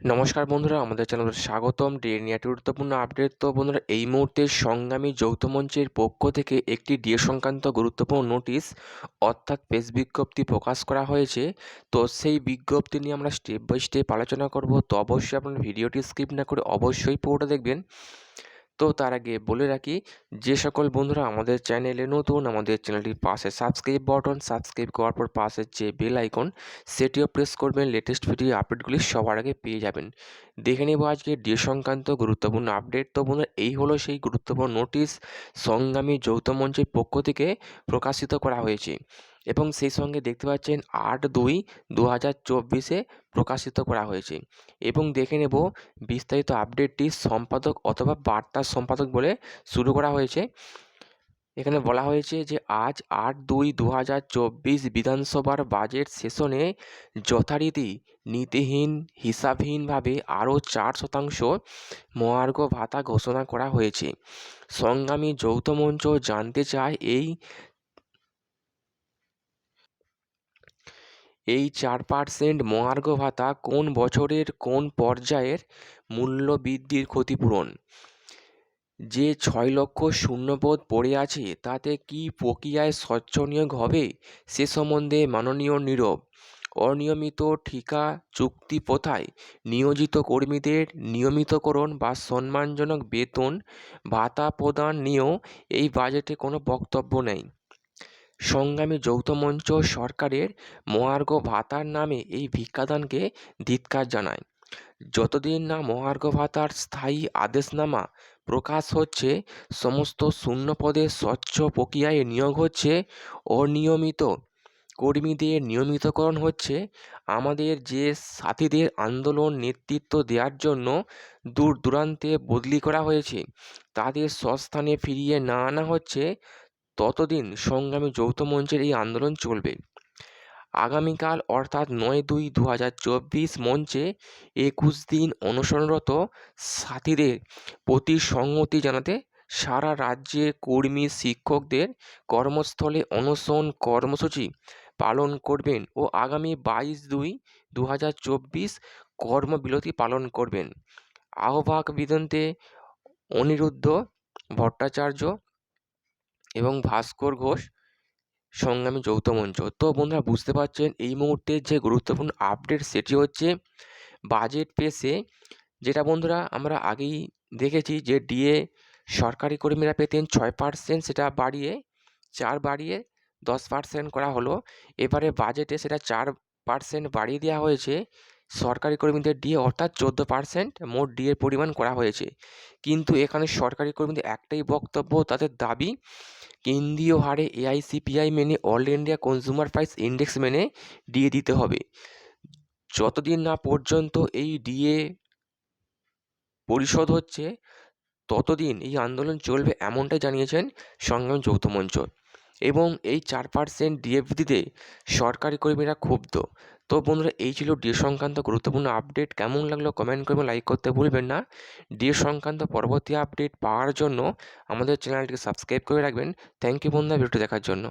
নমস্কার বন্ধুরা, আমাদের চ্যানেলে স্বাগতম। ডিএ নিয়ে গুরুত্বপূর্ণ আপডেট। তো বন্ধুরা, এই মুহূর্তে সংগ্রামী যৌথ মঞ্চের পক্ষ থেকে একটি ডিএ সংক্রান্ত গুরুত্বপূর্ণ নোটিশ, অর্থাৎ প্রেস বিজ্ঞপ্তি প্রকাশ করা হয়েছে। তো সেই বিজ্ঞপ্তি নিয়ে আমরা স্টেপ বাই স্টেপ আলোচনা করব। তো অবশ্যই আপনার ভিডিওটি স্কিপ না করে অবশ্যই পুরোটা দেখবেন। তো তার আগে বলে রাখি, যে সকল বন্ধুরা আমাদের চ্যানেলে নতুন, আমাদের চ্যানেলটির পাশে সাবস্ক্রাইব বটন সাবস্ক্রাইব করার পর পাশের যে বেল আইকন সেটিও প্রেস করবেন। লেটেস্ট ভিডিও আপডেটগুলি সবার আগে পেয়ে যাবেন। দেখে নেব আজকে ডিএ সংক্রান্ত গুরুত্বপূর্ণ আপডেট তো বন্ধুরা, এই হলো সেই গুরুত্বপূর্ণ নোটিশ সংগ্রামী যৌথ মঞ্চের পক্ষ থেকে প্রকাশিত করা হয়েছে। এবং সেই সঙ্গে দেখতে পাচ্ছেন আট দুই দু হাজার চব্বিশে প্রকাশিত করা হয়েছে। এবং দেখে নেব বিস্তারিত আপডেটটি সম্পাদক অথবা বার্তার সম্পাদক বলে শুরু করা হয়েছে। এখানে বলা হয়েছে যে আজ আট দুই দু হাজার চব্বিশ বিধানসভার বাজেট সেশনে যথারীতি নীতিহীন, হিসাবহীনভাবে আরও চার শতাংশ মহার্ঘ ভাতা ঘোষণা করা হয়েছে। সংগ্রামী যৌথ মঞ্চ জানতে চায় এই এই চার পার্সেন্ট মহার্ঘ ভাতা কোন বছরের কোন পর্যায়ের মূল্য বৃদ্ধির ক্ষতিপূরণ? যে ছয় লক্ষ শূন্যপদ পড়ে আছে, তাতে কি প্রক্রিয়ায় স্বচ্ছ নিয়োগ হবে? সে সম্বন্ধে মাননীয় নীরব। অনিয়মিত ঠিকা চুক্তি প্রথায় নিয়োজিত কর্মীদের নিয়মিতকরণ বা সম্মানজনক বেতন ভাতা প্রদান নিয়েও এই বাজেটে কোনো বক্তব্য নেই। সংগ্রামী যৌথ মঞ্চ সরকারের মহার্ঘ ভাতার নামে এই ভিক্ষাদানকে ধিক্কার জানায়। যতদিন না মহার্ঘ ভাতার স্থায়ী আদেশনামা প্রকাশ হচ্ছে, সমস্ত শূন্য পদে স্বচ্ছ প্রক্রিয়ায় নিয়োগ হচ্ছে, অনিয়মিত কর্মীদের নিয়মিতকরণ হচ্ছে, আমাদের যে সাথীদের আন্দোলন নেতৃত্ব দেওয়ার জন্য দূর দূরান্তে বদলি করা হয়েছে, তাদের স্বস্থানে ফিরিয়ে না আনা হচ্ছে ততদিন সংগ্রামী যৌথ মঞ্চের এই আন্দোলন চলবে। আগামীকাল অর্থাৎ নয় দুই দু হাজার চব্বিশ মঞ্চে একুশ দিন অনশনরত সাথীদের প্রতি সংহতি জানাতে সারা রাজ্যে কর্মী, শিক্ষকদের কর্মস্থলে অনশন কর্মসূচি পালন করবেন ও আগামী বাইশ দুই দু হাজার চব্বিশ কর্মবিরতি পালন করবেন। আহ্বায়ক বিদন্তে অনিরুদ্ধ ভট্টাচার্য এবং ভাস্কর ঘোষ সংগ্রামী যৌথ মঞ্চ। তো বন্ধুরা বুঝতে পারছেন, এই মুহূর্তে যে গুরুত্বপূর্ণ আপডেট সেটি হচ্ছে বাজেট পেশে। যেটা বন্ধুরা আমরা আগেই দেখেছি যে ডিএ সরকারি কর্মীরা পেতেন ছয় পার্সেন্ট সেটা বাড়িয়ে, চার বাড়িয়ে দশ পার্সেন্ট করা হলো। এবারে বাজেটে সেটা চার পার্সেন্ট বাড়িয়ে দেওয়া হয়েছে। সরকারি কর্মীদের ডিএ অর্থাৎ চোদ্দ পার্সেন্ট মোট ডিএর পরিমাণ করা হয়েছে। কিন্তু এখানে সরকারি কর্মীদের একটাই বক্তব্য, তাদের দাবি, কেন্দ্রীয় হারে এআইসিপিআই মেনে all India consumer price index মেনে ডিএ দিতে হবে। যতদিন না পর্যন্ত এই ডিএ পরিশোধ হচ্ছে, ততদিন এই আন্দোলন চলবে এমনটাই জানিয়েছেন সংগ্রাম যৌথ মঞ্চ। এবং এই চার পার্সেন্ট ডিএ সরকারি কর্মীরা ক্ষুব্ধ। তো বন্ধুরা, এই ছিল ডিএ সংক্রান্ত গুরুত্বপূর্ণ আপডেট কেমন লাগল কমেন্ট করবেন লাইক করতে ভুলবেন না। ডিএ সংক্রান্ত পরবর্তী আপডেট পাওয়ার জন্য আমাদের চ্যানেলটিকে সাবস্ক্রাইব করে রাখবেন। থ্যাংক ইউ বন্ধুরা ভিডিওটি দেখার জন্য।